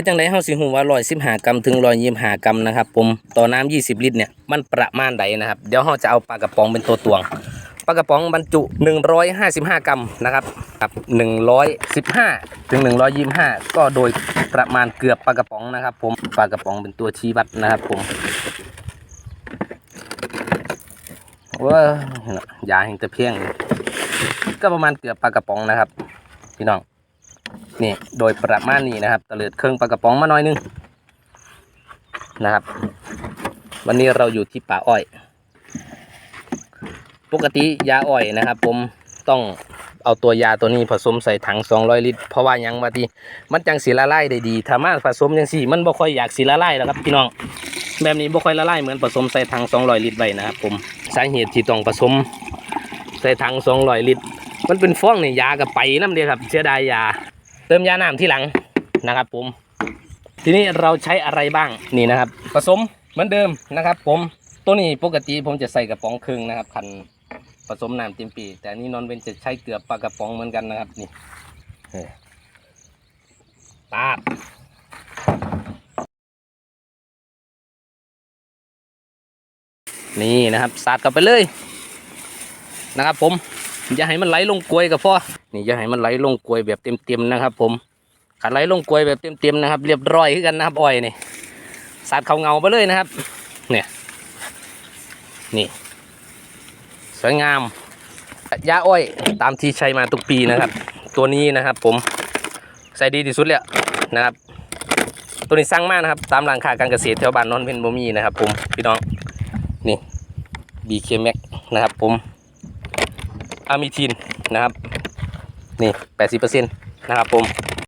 ฮ็ดจังไดเฮาสิฮู้ว่า115กรัมถึง125กรัมนะครับผมต่อน้ำ20 ลิตรเนี่ยมันประมาณใดนะครับ เดี๋ยวเฮาจะเอาปลากระป๋องเป็นตัวตวงปลากระป๋องบรรจุ 155 กรัมนะครับครับ115 ถึง 125 ก็โดยประมาณเกือบปลากระป๋องนะครับ ผมปลากระป๋องเป็นตัวชี้วัดนะครับผมว้ายาแห่งตะเพียง ก็ประมาณเกือบปลากระป๋องนะครับ พี่น้อง นี่โดยประมาณนี้นะครับตะเลิดเครื่องปลากระป๋องมาหน่อยนึงนะครับ วันนี้เราอยู่ที่ป่าอ้อย ปกติยาอ้อยนะครับ ผมต้องเอาตัวยาตัวนี้ผสมใส่ถัง 200 ลิตร เพราะว่ายังว่าที่มันจังสีละลายได้ดีถ้ามาผสมจังสี่มันบ่ค่อยอยากสีละลายแล้วครับพี่น้องแบบนี้บ่ค่อยละลายเหมือนผสมใส่ถัง 200 ลิตรไว้นะครับผมสาเหตุที่ต้องผสมใส่ถัง 200 ลิตร มันเป็นฟองเนี่ยยากับไปน้ำเดียครับเสียดายยา เติมยาน้ำที่หลังนะครับ ผม ทีนี้เราใช้อะไรบ้างนี่นะครับ ผสมเหมือนเดิมนะครับ ผมตัวนี้ปกติผมจะใส่กระป๋องครึ่งนะครับคันผสมน้ำเต็มปี แต่อันนี้นอนเวนจะใช้เกลือปลากระป๋องเหมือนกันนะครับนี่เออปาบนี่นะครับสาดกลับไปเลยนะครับผม อย่าให้มันไหลลงกลวยก็พอนี่อย่าให้มันไหลลงกลวยแบบเต็มๆนะครับ ผมขันไหลลงกลวยแบบเต็มๆนะครับ เรียบร้อยขึ้นกันนะครับอ้อยนี่สาดเขาเงาไปเลยนะครับ เนี่ยนี่ สวยงามยาอ้อยตามที่ใช้มาทุกปีนะครับ ตัวนี้นะครับ ผมใส่ดีที่สุดแล้วนะครับ ตัวนี้สร้างมากนะครับ ตามร้านค้าการเกษตรแถวบ้านนนท์เพนบ่มีนะครับ ผมพี่น้องนี่ BK Max นะครับ ผม อะมิทินนะครับ นี่แปดสิบเปอร์เซ็นต์นะครับผม